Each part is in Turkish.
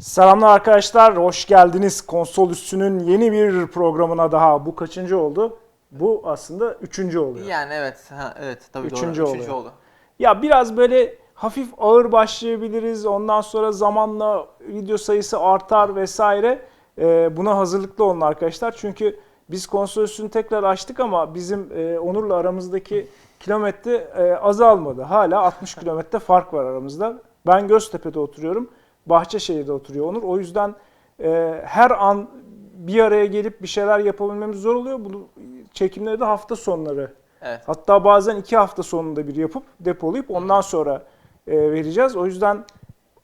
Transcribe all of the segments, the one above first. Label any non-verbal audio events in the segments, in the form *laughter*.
Selamlar arkadaşlar, hoş geldiniz. Konsol Üstü'nün yeni bir programına daha. Bu kaçıncı oldu? Bu aslında üçüncü oluyor. Yani evet, ha, evet tabii Üçüncü doğru. oluyor. Üçüncü oldu. Ya biraz böyle hafif ağır başlayabiliriz. Ondan sonra zamanla video sayısı artar vesaire. Ee, buna hazırlıklı olun arkadaşlar. Çünkü biz konsol üstünü tekrar açtık ama bizim e, Onur'la aramızdaki kilometre e, azalmadı. Hala 60 kilometre fark var aramızda. Ben Göztepe'de oturuyorum. Bahçeşehir'de oturuyor Onur. O yüzden e, her an bir araya gelip bir şeyler yapabilmemiz zor oluyor. Bunu çekimleri de hafta sonları Evet. Hatta bazen iki hafta sonunda bir yapıp depolayıp ondan sonra e, vereceğiz. O yüzden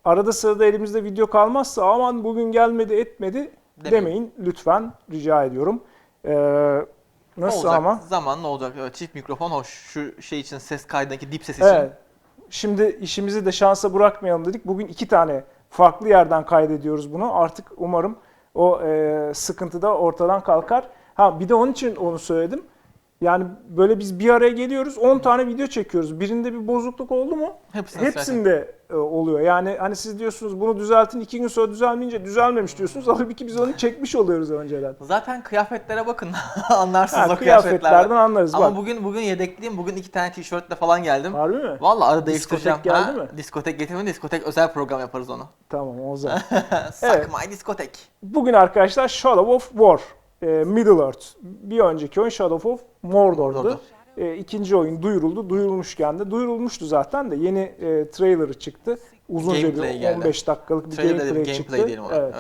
arada sırada elimizde video kalmazsa aman bugün gelmedi etmedi Demeyin. demeyin lütfen rica ediyorum. E, nasıl olacak. ama? Zaman ne olacak? Çift mikrofon hoş. Şu şey için ses kaydındaki dip ses için. Evet. Şimdi işimizi de şansa bırakmayalım dedik. Bugün iki tane farklı yerden kaydediyoruz bunu. Artık umarım o e, sıkıntı da ortadan kalkar. Ha bir de onun için onu söyledim. Yani böyle biz bir araya geliyoruz 10 tane video çekiyoruz. Birinde bir bozukluk oldu mu? Hepsini Hepsinde e, oluyor. Yani hani siz diyorsunuz bunu düzeltin iki gün sonra düzelmeyince düzelmemiş diyorsunuz. Halbuki biz onu çekmiş oluyoruz önceden. Zaten kıyafetlere bakın *laughs* anlarsınız Ha, o kıyafetlerden anlarız. Ama Bak. bugün bugün yedekliyim. Bugün iki tane tişörtle falan geldim. Harbi mi? Vallahi arada değiştireceğim. Diskotek geldi Ha, mi? Diskotek getirmedim. Diskotek özel program yaparız onu. Tamam o zaman. *laughs* Suck Evet. diskotek. Bugün arkadaşlar Shadow of War, e, Middle Earth. Bir önceki oyun Shadow of Mordor'du. Mordor'du. E, ikinci oyun duyuruldu. Duyurulmuşken de duyurulmuştu zaten de yeni e, trailer'ı çıktı. Uzunca Gameplay bir geldi. 15 dakikalık bir Trailer gameplay, çıktı. gameplay diyelim ona. Evet.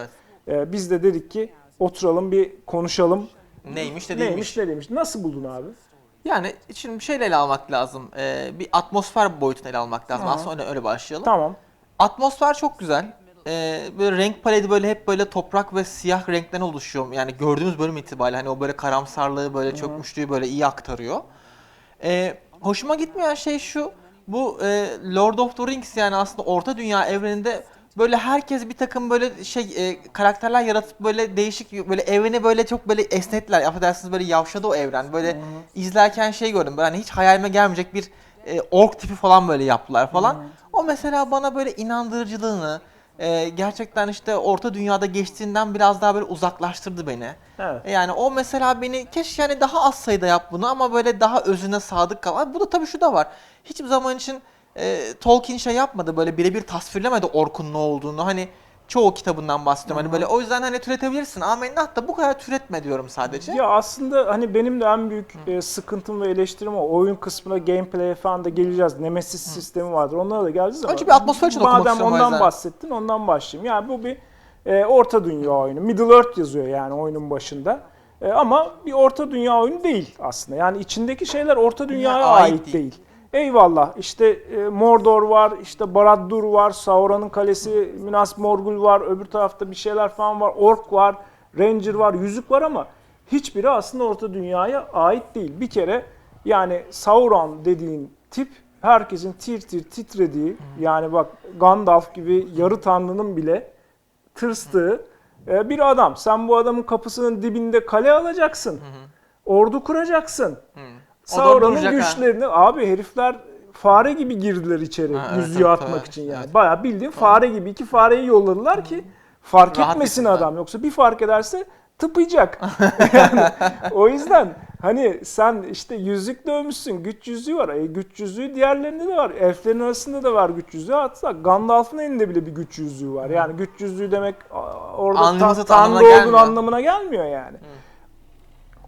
Evet. E, biz de dedik ki oturalım bir konuşalım. Neymiş de değilmiş. Neymiş ne demiş. Nasıl buldun abi? Yani şimdi şeyle ele almak lazım. Ee, bir atmosfer boyutunu ele almak lazım. Aha. Aslında öyle, öyle başlayalım. Tamam. Atmosfer çok güzel. Ee, böyle renk paleti böyle hep böyle toprak ve siyah renkten oluşuyor. Yani gördüğümüz bölüm itibariyle hani o böyle karamsarlığı böyle çökmüşlüğü böyle iyi aktarıyor. Ee, hoşuma gitmeyen şey şu. Bu e, Lord of the Rings yani aslında Orta Dünya evreninde böyle herkes bir takım böyle şey e, karakterler yaratıp böyle değişik böyle evreni böyle çok böyle esnettiler. Affedersiniz böyle yavşadı o evren. Böyle izlerken şey gördüm. Böyle hani hiç hayalime gelmeyecek bir e, ork tipi falan böyle yaptılar falan. O mesela bana böyle inandırıcılığını e, gerçekten işte Orta Dünya'da geçtiğinden biraz daha böyle uzaklaştırdı beni. Evet. Yani o mesela beni keşke yani daha az sayıda yap bunu ama böyle daha özüne sadık kal. Bu da tabii şu da var. Hiçbir zaman için e, Tolkien şey yapmadı böyle birebir tasvirlemedi orkun ne olduğunu. Hani çoğu kitabından bahsediyorum. Hani böyle o yüzden hani türetebilirsin. Amenna da bu kadar türetme diyorum sadece. Ya aslında hani benim de en büyük e, sıkıntım ve eleştirim o. Oyun kısmına gameplay'e falan da geleceğiz. Nemesis sistemi vardır. Onlara da geleceğiz ama. Önce bir atmosfer için okumak Madem ondan bahsettin ondan başlayayım. Yani bu bir e, orta dünya oyunu. Middle Earth yazıyor yani oyunun başında. E, ama bir orta dünya oyunu değil aslında. Yani içindeki şeyler orta dünyaya ait ait, değil. değil. Eyvallah işte e, Mordor var, işte Barad-dûr var, Sauron'un kalesi, Minas Morgul var, öbür tarafta bir şeyler falan var, Ork var, Ranger var, Yüzük var ama hiçbiri aslında Orta Dünya'ya ait değil. Bir kere yani Sauron dediğin tip herkesin tir tir titrediği yani bak Gandalf gibi yarı tanrının bile tırstığı e, bir adam. Sen bu adamın kapısının dibinde kale alacaksın. Ordu kuracaksın. Hı. Sauron'un duracak ha. güçlerini abi herifler fare gibi girdiler içeri Ha, evet, yüzüğü tabii, atmak tabii, için yani. evet. Bayağı bildiğin fare gibi iki fareyi yolladılar ki fark Rahat etmesin etsinler. adam yoksa bir fark ederse tıpayacak. *laughs* yani, o yüzden hani sen işte yüzük dövmüşsün güç yüzüğü var. E, güç yüzüğü diğerlerinde de var. Elflerin arasında da var güç yüzüğü. Hatta Gandalf'ın elinde bile bir güç yüzüğü var. Yani güç yüzüğü demek orada ta- tanrı olduğun gelmiyor. anlamına gelmiyor yani.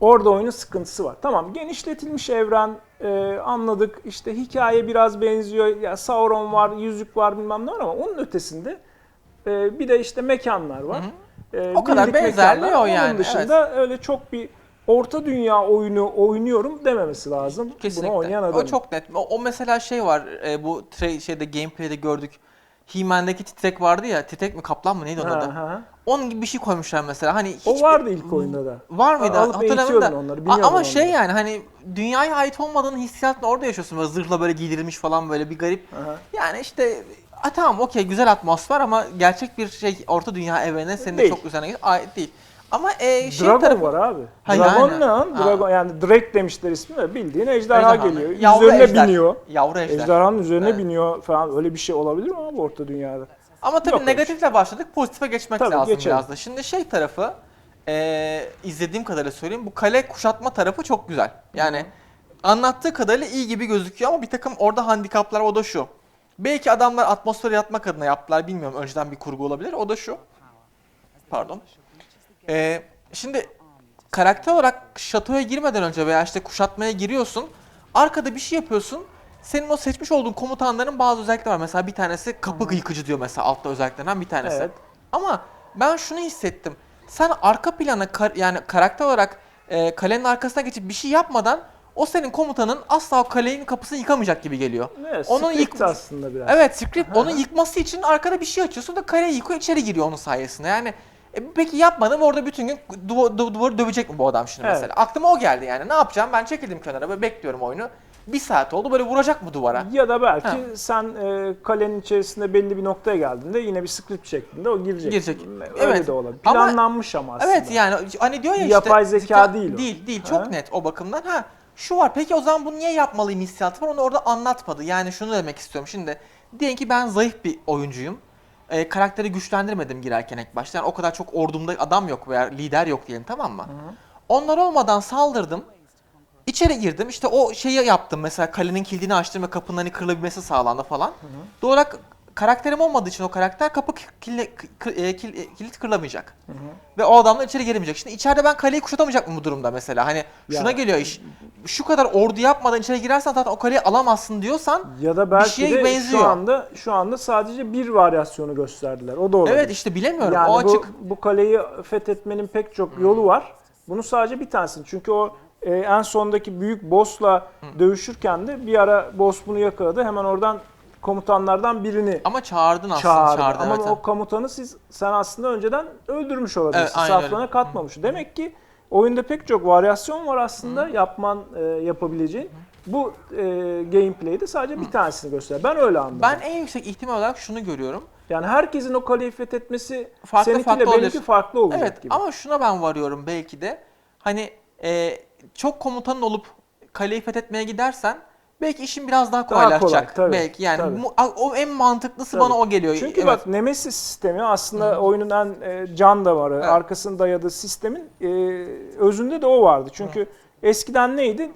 Orada oyunun sıkıntısı var. Tamam genişletilmiş evren e, anladık. İşte hikaye biraz benziyor. Ya Sauron var, yüzük var bilmem ne var ama onun ötesinde e, bir de işte mekanlar var. E, O kadar benzerliği o yani, Onun dışında öyle çok bir orta dünya oyunu oynuyorum dememesi lazım. Kesinlikle. Bunu oynayan adam. O çok net. O, o mesela şey var. e, bu şeyde gameplay'de gördük. He-Man'deki titrek vardı ya. Titrek mi kaplan mı neydi onun adı? Onun gibi bir şey koymuşlar mesela. Hani O hiç vardı ilk oyunda da. Var mıydı? Alıp Hatırlamıyorum da. onları, A- ama şey onları. yani hani dünyaya ait olmadığın hissiyatını orada yaşıyorsun. Böyle zırhla böyle giydirilmiş falan böyle bir garip. Aha. Yani işte a, tamam okey güzel atmosfer ama gerçek bir şey orta dünya evrenine senin de Değil. çok üzerine ait değil. Ama e, şey Dragon tarafı, var abi. Ha, Dragon yani. ne lan? Dragon yani Drake demişler ismi de bildiğin ejderha, ejderha. geliyor. Yavru üzerine ejder. biniyor. Yavru ejder. Ejderhanın üzerine Evet. biniyor falan. Öyle bir şey olabilir mi abi orta dünyada? Ama tabii Yok negatifle başladık, pozitife geçmek Tabii, lazım geçelim. biraz da. Şimdi şey tarafı, eee, izlediğim kadarıyla söyleyeyim, bu kale kuşatma tarafı çok güzel. Yani anlattığı kadarıyla iyi gibi gözüküyor ama bir takım orada handikaplar o da şu. Belki adamlar atmosfere yatmak adına yaptılar, bilmiyorum önceden bir kurgu olabilir. O da şu. Pardon. Eee, şimdi karakter olarak şatoya girmeden önce veya işte kuşatmaya giriyorsun. Arkada bir şey yapıyorsun. Senin o seçmiş olduğun komutanların bazı özellikleri var. Mesela bir tanesi kapı yıkıcı diyor mesela altta özelliklerinden bir tanesi. Evet. Ama ben şunu hissettim. Sen arka plana kar- yani karakter olarak e, kalenin arkasına geçip bir şey yapmadan o senin komutanın asla o kalenin kapısını yıkamayacak gibi geliyor. Evet, Onun script yık- aslında biraz. Evet script onu yıkması için arkada bir şey açıyorsun da kaleyi yıkıyor içeri giriyor onun sayesinde. Yani e, peki yapmadım orada bütün gün duva- du- duvarı dövecek mi bu adam şimdi Evet. mesela? Aklıma o geldi yani. Ne yapacağım? Ben çekildim kenara ve bekliyorum oyunu. Bir saat oldu böyle vuracak mı duvara? Ya da belki Ha. sen e, kalenin içerisinde belli bir noktaya geldiğinde yine bir script şeklinde o girecek. Girecek. Öyle Evet. de olabilir. Ama- Planlanmış ama aslında. Evet yani hani diyor ya işte. Yapay zeka değil o. Değil değil çok Ha? net o bakımdan. Ha şu var peki o zaman bunu niye yapmalıyım hissiyatı var onu orada anlatmadı. Yani şunu demek istiyorum şimdi. Diyelim ki ben zayıf bir oyuncuyum. Ee, karakteri güçlendirmedim girerken ilk başta. Yani o kadar çok ordumda adam yok veya lider yok diyelim tamam mı? Onlar olmadan saldırdım. İçeri girdim işte o şeyi yaptım mesela kalenin kilidini açtım ve kapının hani kırılabilmesi sağlandı falan. Doğal olarak karakterim olmadığı için o karakter kapı kille- e, kil- e, kilit kırılamayacak. Ve o adamlar içeri giremeyecek. Şimdi içeride ben kaleyi kuşatamayacak mı bu durumda mesela? Hani şuna Ya. geliyor iş. Şu kadar ordu yapmadan içeri girersen zaten o kaleyi alamazsın diyorsan Ya da belki şeye de benziyor. şu anda şu anda sadece bir varyasyonu gösterdiler. O da olabilir. evet işte bilemiyorum yani o bu, açık. bu kaleyi fethetmenin pek çok yolu var. Bunu sadece bir tanesini. Çünkü o e, en sondaki büyük boss'la dövüşürken de bir ara boss bunu yakaladı. Hemen oradan komutanlardan birini Ama çağırdın aslında çağırdı. çağırdın. Ama evet. o komutanı siz sen aslında önceden öldürmüş olabilirsin. Evet. Saflarına katmamış. Demek ki oyunda pek çok varyasyon var aslında yapman e, yapabileceğin. Bu e, gameplay'de sadece bir tanesini göster. Ben öyle anladım. Ben en yüksek ihtimal olarak şunu görüyorum. yani herkesin o kaleyi fethetmesi Farklı seninkiyle farklı benimki olabilir. farklı olacak Evet gibi. ama şuna ben varıyorum belki de. Hani e, çok komutanın olup kaleyi fethetmeye gidersen belki işin biraz daha Daha kolay, kolaylaşacak. tabii, belki yani tabii. o en mantıklısı Tabii. bana o geliyor. Çünkü Evet. bak Nemesis sistemi aslında oyunun en e, can damarı, Evet. arkasını dayadığı sistemin e, özünde de o vardı. Çünkü eskiden neydi?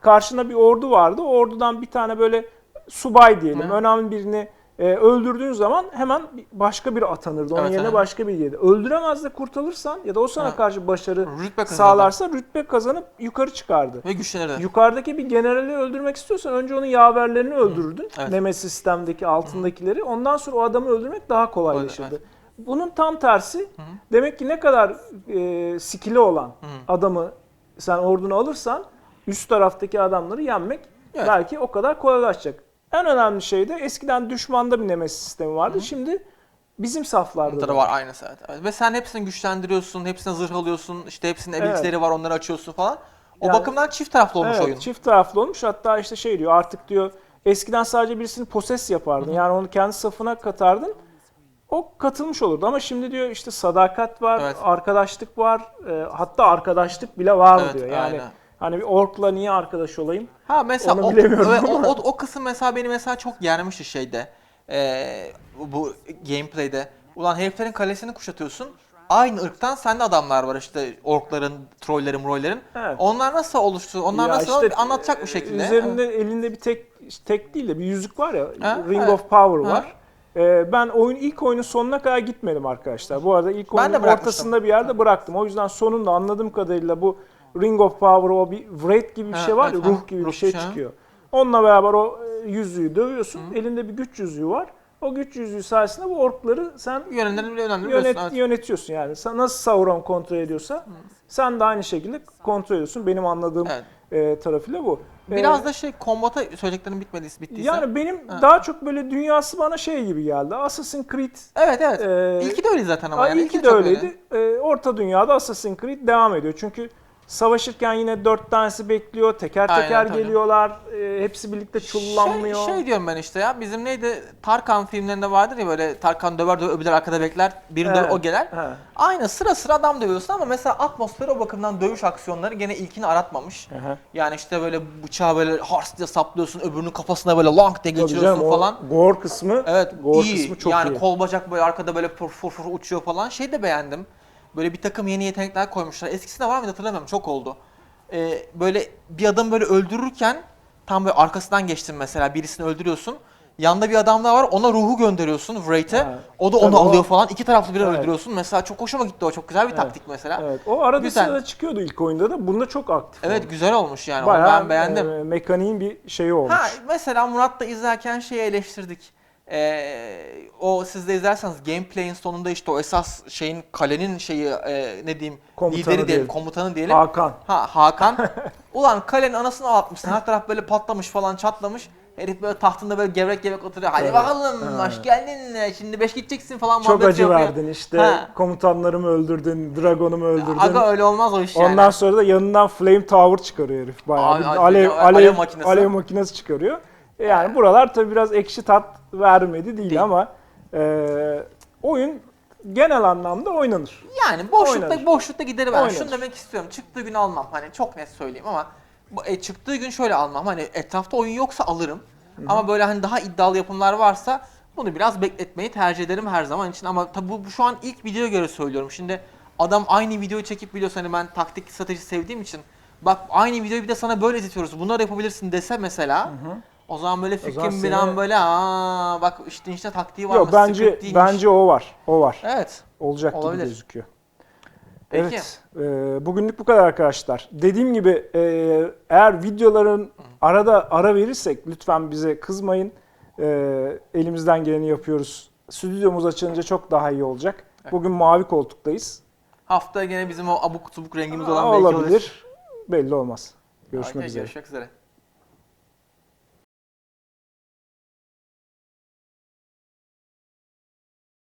Karşında bir ordu vardı. O ordudan bir tane böyle subay diyelim, Hı. önemli birini e, öldürdüğün zaman hemen başka biri atanırdı. Onun Evet, yerine evet. başka biri gelirdi. Öldüremez de kurtarırsan ya da o sana Hı. karşı başarı Rütbe sağlarsa rütbe kazanıp yukarı çıkardı. ve güçlenirdi. Yukarıdaki bir generali öldürmek istiyorsan önce onun yaverlerini öldürürdün. Evet. Nemesis sistemdeki altındakileri. Ondan sonra o adamı öldürmek daha kolaylaşırdı. Evet. Bunun tam tersi. Demek ki ne kadar e, skill'i olan adamı sen orduna alırsan üst taraftaki adamları yenmek Evet. belki o kadar kolaylaşacak. En önemli şey de eskiden düşmanda bir Nemesis sistemi vardı. Şimdi bizim saflarda da da var aynısı evet. evet. Ve sen hepsini güçlendiriyorsun, hepsine zırh alıyorsun, işte hepsinin Evet. ability'leri var onları açıyorsun falan. O Yani- bakımdan çift taraflı olmuş Evet, oyun. çift taraflı olmuş. Hatta işte şey diyor artık diyor eskiden sadece birisini poses yapardın. Yani onu kendi safına katardın. O katılmış olurdu ama şimdi diyor işte sadakat var, Evet. arkadaşlık var. e, hatta arkadaşlık bile var Evet, diyor. Yani aynen. Hani bir orkla niye arkadaş olayım? Ha mesela Onu o, bilemiyorum o, ama. o, o kısım mesela beni mesela çok germişti şeyde. Ee, bu gameplay'de. Ulan heriflerin kalesini kuşatıyorsun. Aynı ırktan sende adamlar var işte orkların, trollerin, mrollerin. Evet. Onlar nasıl oluştu? Onlar Ya nasıl işte, anlatacak e, bu şekilde. Üzerinde elinde bir tek tek değil de bir yüzük var ya. Ha, Ring evet. of Power Ha. var. E, ben oyun ilk oyunun sonuna kadar gitmedim arkadaşlar. Bu arada ilk oyunun ortasında bir yerde bıraktım. O yüzden sonunda anladığım kadarıyla bu Ring of Power o bir Wraith gibi bir Ha, şey var ya evet, ruh gibi bir ruh şey şey, çıkıyor. Onunla beraber o e, yüzüğü dövüyorsun. Elinde bir güç yüzüğü var. O güç yüzüğü sayesinde bu orkları sen yönet, evet. yönetiyorsun yani. Sen nasıl Sauron kontrol ediyorsa sen de aynı şekilde kontrol ediyorsun. Benim anladığım Evet. e, tarafıyla bu. Biraz E, da şey kombata söyleyeceklerin bitmediyse bittiyse. yani benim Ha. daha çok böyle dünyası bana şey gibi geldi. Assassin's Creed evet evet. e, İlki de öyle zaten ama. Aa, yani. ilki de çok öyleydi. E, Orta Dünya'da Assassin's Creed devam ediyor. Çünkü Savaşırken yine dört tanesi bekliyor. Teker Aynen, teker tabii. geliyorlar. E, hepsi birlikte çullanmıyor. Şey, şey diyorum ben işte ya bizim neydi Tarkan filmlerinde vardır ya böyle Tarkan döver döver öbürler arkada bekler döver Evet, o gelir. Aynı sıra sıra adam dövüyorsun ama mesela atmosferi o bakımdan dövüş aksiyonları gene ilkini aratmamış. Aha. Yani işte böyle bıçağı böyle hars diye saplıyorsun öbürünün kafasına böyle long diye Tabii geçiriyorsun canım, o falan. Gore kısmı, Evet gore iyi. kısmı çok yani iyi. kol bacak böyle arkada böyle fır fır fır uçuyor falan. Şey de beğendim. Böyle bir takım yeni yetenekler koymuşlar. Eskisinde var mıydı hatırlamıyorum çok oldu. Ee, böyle bir adam böyle öldürürken tam böyle arkasından geçtin mesela birisini öldürüyorsun. Yanında bir adam daha var ona ruhu gönderiyorsun Wraith'e. Ha. O da Tabii onu o- alıyor falan. İki taraflı bir Evet. öldürüyorsun. Mesela çok hoşuma gitti o. Çok güzel bir taktik mesela. Evet, o arada Güzel. sırada çıkıyordu ilk oyunda da. Bunda çok aktif Evet oldu. güzel olmuş yani. Bayağı ben beğendim. e, mekaniğin bir şeyi olmuş. Ha mesela Murat'la izlerken şeyi eleştirdik. Ee, o siz de izlerseniz gameplay'in sonunda işte o esas şeyin kalenin şeyi e, ne diyeyim Komutanı lideri diyelim, diyelim. komutanı diyelim. Hakan. Ha Hakan. *laughs* Ulan kalenin anasını ağlatmışsın. Her taraf böyle patlamış falan çatlamış. Herif böyle tahtında böyle gevrek gevrek oturuyor. Hadi Evet. bakalım Ha. hoş geldin. Şimdi beş gideceksin falan Çok acı yapıyor. verdin işte. Ha. Komutanlarımı öldürdün, Dragon'umu öldürdün. Aga öyle olmaz o iş yani. Ondan sonra da yanından flame tower çıkarıyor herif. Bayağı Ay- bir ay- alev, alev alev, makinesi. alev makinesi çıkarıyor. Yani buralar tabii biraz ekşi tat vermedi değil, Değil. ama e, oyun genel anlamda oynanır. Yani boşlukta Oynanır. boşlukta gideri ben. Şunu demek istiyorum. Çıktığı gün almam. Hani çok net söyleyeyim ama e, çıktığı gün şöyle almam. Hani etrafta oyun yoksa alırım. Ama böyle hani daha iddialı yapımlar varsa bunu biraz bekletmeyi tercih ederim her zaman için. Ama tabi bu, bu şu an ilk videoya göre söylüyorum. Şimdi adam aynı videoyu çekip biliyorsun hani ben taktik strateji sevdiğim için bak aynı videoyu bir de sana böyle izletiyoruz. Bunları yapabilirsin dese mesela o zaman böyle zaman fikrim bir seni- an böyle aa bak işte işte taktiği var Yok bence bence o var. O var. Evet. Olacak Olabilir. gibi gözüküyor. Peki. Evet. e, bugünlük bu kadar arkadaşlar. Dediğim gibi e, eğer videoların arada ara verirsek lütfen bize kızmayın. E, elimizden geleni yapıyoruz. Stüdyomuz açılınca çok daha iyi olacak. Bugün mavi koltuktayız. Haftaya gene bizim o abuk subuk rengimiz olan belki olabilir. Belli olmaz. Görüşmek Okey, üzere. Görüşmek üzere.